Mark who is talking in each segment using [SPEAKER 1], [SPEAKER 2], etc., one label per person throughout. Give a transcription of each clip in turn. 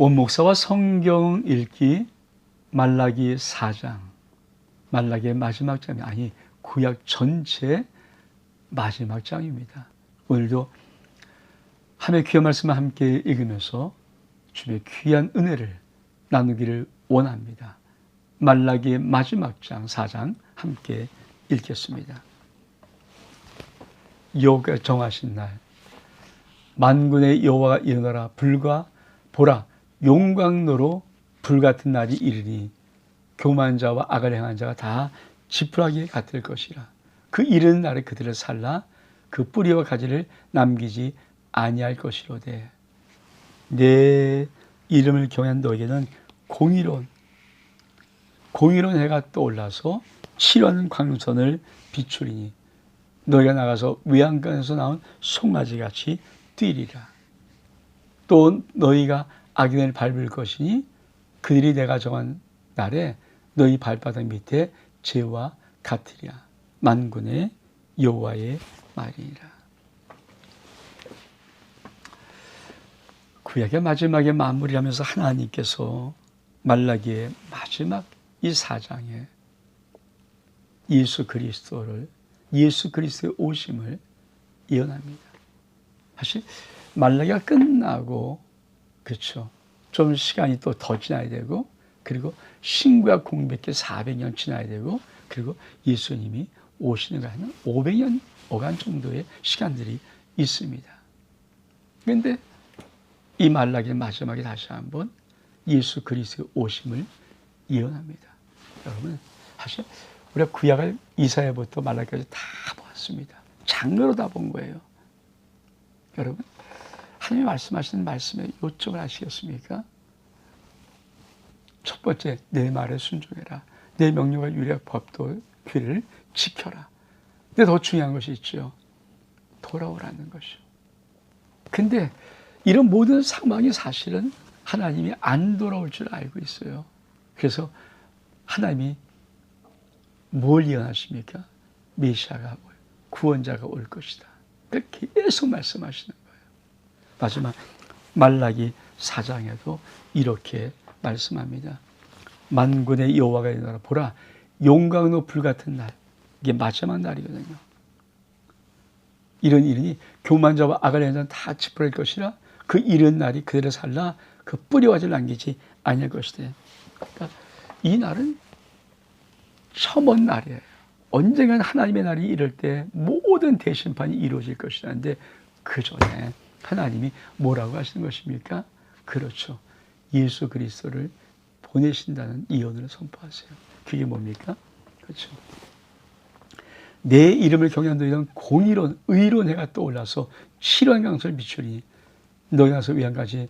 [SPEAKER 1] 원목사와 성경 읽기 말라기 4장 말라기의 마지막 장이 아니 구약 전체 마지막 장입니다. 오늘도 함의 귀한 말씀을 함께 읽으면서 주의 귀한 은혜를 나누기를 원합니다. 말라기의 마지막 장 4장 함께 읽겠습니다. 여호가 정하신 날 만군의 여호와가 일어나라 불과 보라 용광로로 불같은 날이 이르니 교만 자와 악을 행한 자가 다 지푸라기에 같을 것이라. 그 이른 날에 그들을 살라. 그 뿌리와 가지를 남기지 아니할 것이로되. 내 이름을 경한 너에게는 공의로운 공의로운 해가 떠올라서 칠원 광선을 비추리니 너희가 나가서 외양간에서 나온 송아지 같이 뛰리라. 또 너희가 악인을 밟을 것이니 그들이 내가 정한 날에 너희 발바닥 밑에 죄와 같으리라. 만군의 여호와의 말이라. 구약의 마지막에 마무리하면서 하나님께서 말라기의 마지막 이 사장에 예수 그리스도를 예수 그리스도의 오심을 예언합니다. 사실 말라기가 끝나고 그렇죠. 좀 시간이 또 더 지나야 되고 그리고 신구약 공백기 400년 지나야 되고 그리고 예수님이 오시는 가는 500년 어간 정도의 시간들이 있습니다. 그런데 이 말라기 마지막에 다시 한번 예수 그리스도의 오심을 예언합니다. 여러분 사실 우리가 구약을 이사야부터 말라기까지 다 보았습니다. 장르로 다 본 거예요. 여러분 하나님이 말씀하시는 말씀에 요점을 아시겠습니까? 첫 번째 내 말에 순종해라. 내 명령과 유력 법도 규례를 지켜라. 근데 더 중요한 것이 있죠. 돌아오라는 것이요. 근데 이런 모든 상황이 사실은 하나님이 안 돌아올 줄 알고 있어요. 그래서 하나님이 뭘 예언하십니까? 메시아가 구원자가 올 것이다. 그렇게 계속 말씀하시는 거예요. 마지막 말라기 4장에도 이렇게 말씀합니다. 만군의 여호와가 일어나라 보라 용광로 불같은 날 이게 마지막 날이거든요. 이런 일이 교만자와 악을 행한 다 찌푸릴 것이라 그 이른 날이 그대로 살라 그 뿌리와 질 남기지 아니할 것이다. 그러니까 이 날은 온 날이에요. 언젠간 하나님의 날이 이럴 때 모든 대심판이 이루어질 것이라는데 그 전에 하나님이 뭐라고 하시는 것입니까? 그렇죠. 예수 그리스도를 보내신다는 이언을 선포하세요. 그게 뭡니까? 그렇죠. 내 이름을 경외한 너희는 공의로운 의로운 해가 떠올라서 실현 강설 비추니 너희 가서 외양까지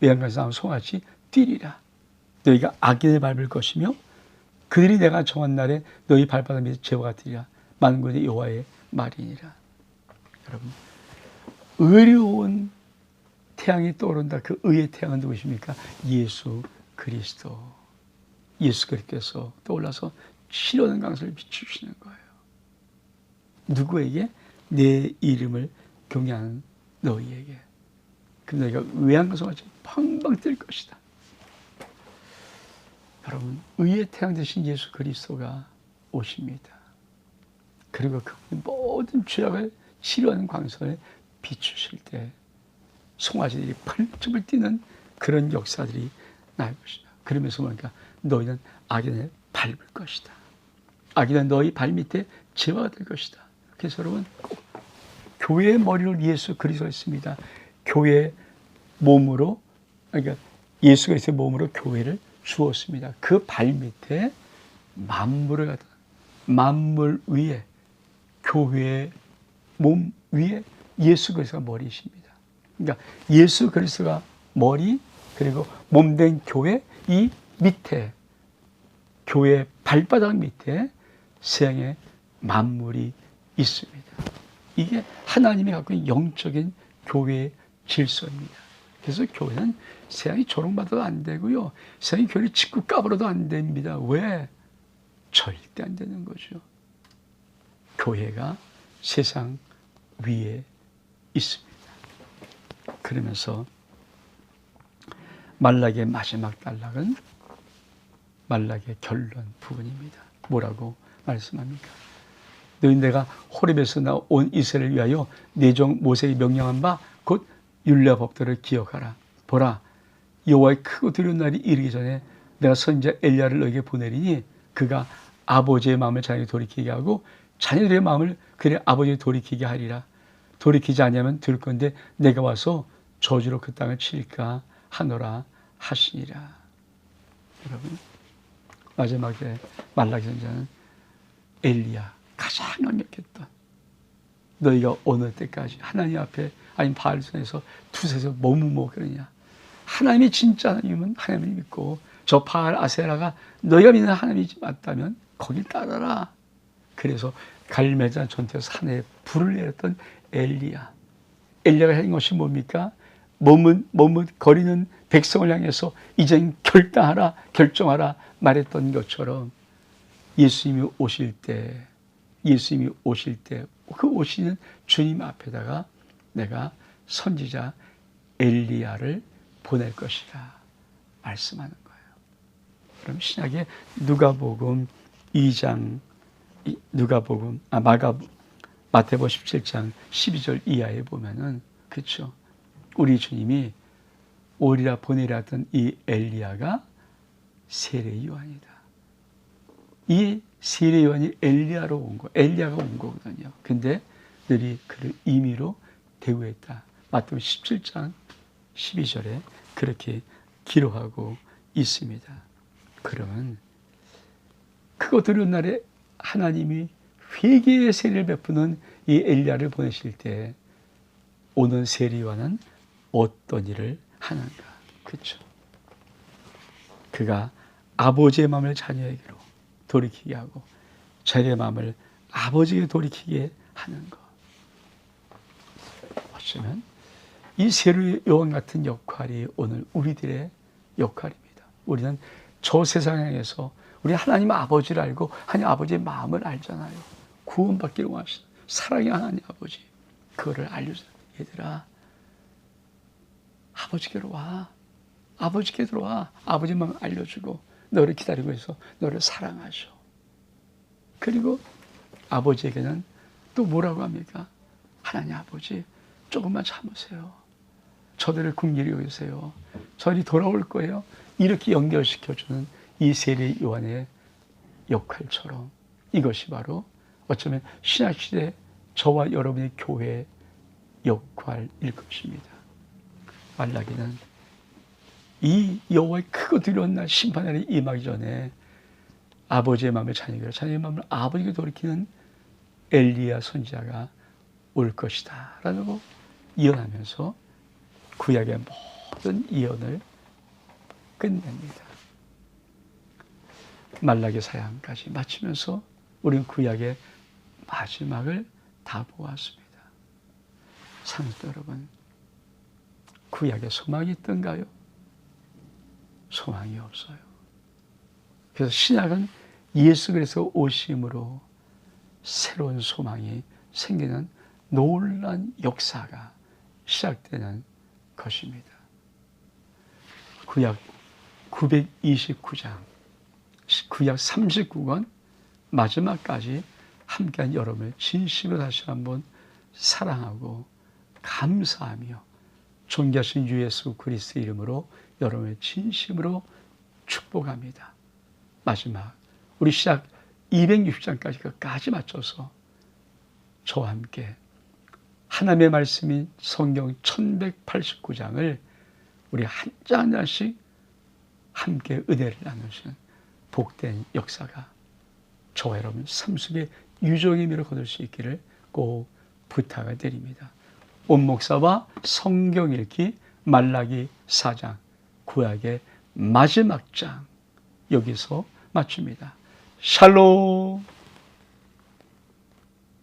[SPEAKER 1] 외양까지 나온 송아지 뛰리라. 너희가 악인을 밟을 것이며 그들이 내가 정한 날에 너희 발바닥 밑에 죄와 같으리라. 만군의 여호와의 말이니라. 여러분 의로운 태양이 떠오른다. 그 의의 태양은 누구십니까? 예수 그리스도. 예수 그리스도께서 떠올라서 실현의 강설을 비추시는 거예요. 누구에게? 내 이름을 경외하는 너희에게. 그럼 너희가 외양가서같이 팡팡 뜰 것이다. 여러분, 의의 태양 되신 예수 그리스도가 오십니다. 그리고 그분이 모든 죄악을 치료하는 광선에 비추실 때 송아지들이 펄쩍을 뛰는 그런 역사들이 날 것이다. 그러면서 보니까 너희는 악인을 밟을 것이다. 악인은 너희 발밑에 죄화가 될 것이다. 그래서 여러분 꼭 교회의 머리를 예수 그리스도가 있습니다. 교회 몸으로 그러니까 예수 그리스도의 몸으로 교회를 주었습니다. 그 발밑에 만물을 갖다 만물 위에 교회의 몸 위에 예수 그리스도가 머리이십니다. 그러니까 예수 그리스도가 머리 그리고 몸된 교회 이 밑에 교회 발바닥 밑에 세상의 만물이 있습니다. 이게 하나님이 갖고 있는 영적인 교회의 질서입니다. 그래서 교회는 세상이 조롱받아도 안 되고요. 세상이 교회를 짓고 까불어도 안 됩니다. 왜? 절대 안 되는 거죠. 교회가 세상 위에 있습니다. 그러면서 말락의 마지막 단락은 말락의 결론 부분입니다. 뭐라고 말씀합니까? 너희 내가 호렙에서 나온 이스라엘을 위하여 내종 모세의 명령한 바 곧 율례 법도를 기억하라. 보라 여호와의 크고 두려운 날이 이르기 전에 내가 선지자 엘리야를 너에게 보내리니 그가 아버지의 마음을 자녀에게 돌이키게 하고 자녀들의 마음을 그의 아버지에 돌이키게 하리라. 돌이키지 않으면 들 건데 내가 와서 저주로 그 땅을 칠까 하노라 하시니라. 여러분 마지막에 말라기 선자는 엘리야 가장 강력했던 너희가 어느 때까지 하나님 앞에 아니면 바알선에서 투세에서 머무모 그러냐. 하나님이 진짜 하나님은 하나님을 믿고 저 바알 아세라가 너희가 믿는 하나님이 맞다면 거길 따라라. 그래서 갈매자 전투 산에 불을 내렸던 엘리야 엘리야가 한 것이 뭡니까 머뭇 머뭇 거리는 백성을 향해서 이젠 결단하라 결정하라 말했던 것처럼 예수님이 오실 때 예수님이 오실 때 그 오시는 주님 앞에다가 내가 선지자 엘리야를 보낼 것이다 말씀하는 거예요. 그럼 신약의 누가복음 2장 이- 누가복음 아 마가 마태복음 17장 12절 이하에 보면은 그렇죠. 우리 주님이 오리라 보내라 하던 이 엘리야가 세례 요한이다. 이 세례 요한이 엘리야로 온 거, 엘리야가 온 거거든요. 근데 너희 그를 임의로 대우했다. 마태복음 17장 12절에 그렇게 기록하고 있습니다. 그러면 크고 두려운 날에 하나님이 회개의 세례를 베푸는 이 엘리야를 보내실 때 오는 세례와는 어떤 일을 하는가? 그렇죠. 그가 아버지의 마음을 자녀에게로 돌이키게 하고 자녀의 마음을 아버지에게 돌이키게 하는 것. 어쩌면 이 세례 요한 같은 역할이 오늘 우리들의 역할입니다. 우리는 저 세상에서 우리 하나님 아버지를 알고 하나님 아버지의 마음을 알잖아요. 구원받기를 원하시는 사랑의 하나님 아버지. 그거를 알려줘요. 얘들아, 아버지께로 와. 아버지께 들어와. 아버지 마음 알려주고 너를 기다리고 있어. 너를 사랑하셔. 그리고 아버지에게는 또 뭐라고 합니까? 하나님 아버지 조금만 참으세요. 저들을 궁리히 여기세요. 저들이 돌아올 거예요. 이렇게 연결시켜주는 이 세례 요한의 역할처럼 이것이 바로 어쩌면 신약시대 저와 여러분의 교회의 역할일 것입니다. 말라기는 이 여호와의 크고 두려운 날 심판날이 임하기 전에 아버지의 마음을 자녀에게 자녀의 마음을 아버지에게 돌이키는 엘리야 선지자가 올 것이다 라고 예언하면서 구약의 모든 예언을 끝냅니다. 말라기 사양까지 마치면서 우리는 구약의 마지막을 다 보았습니다. 상도 여러분, 구약에 소망이 있던가요? 소망이 없어요. 그래서 신약은 예수 그리스도 오심으로 새로운 소망이 생기는 놀란 역사가 시작되는 것입니다. 구약 929장, 구약 39권 마지막까지 함께한 여러분을 진심으로 다시 한번 사랑하고 감사하며 존귀하신 주 예수 그리스도 이름으로 여러분을 진심으로 축복합니다. 마지막 우리 시작 260장까지 끝까지 맞춰서 저와 함께 하나님의 말씀인 성경 1189장을 우리 한장한 장씩 함께 은혜를 나누시는 복된 역사가 저와 여러분 삶 속에 유종의 미를 거둘 수 있기를 꼭 부탁을 드립니다. 온 목사와 성경 읽기 말라기 4장 구약의 마지막 장 여기서 마칩니다. 샬롬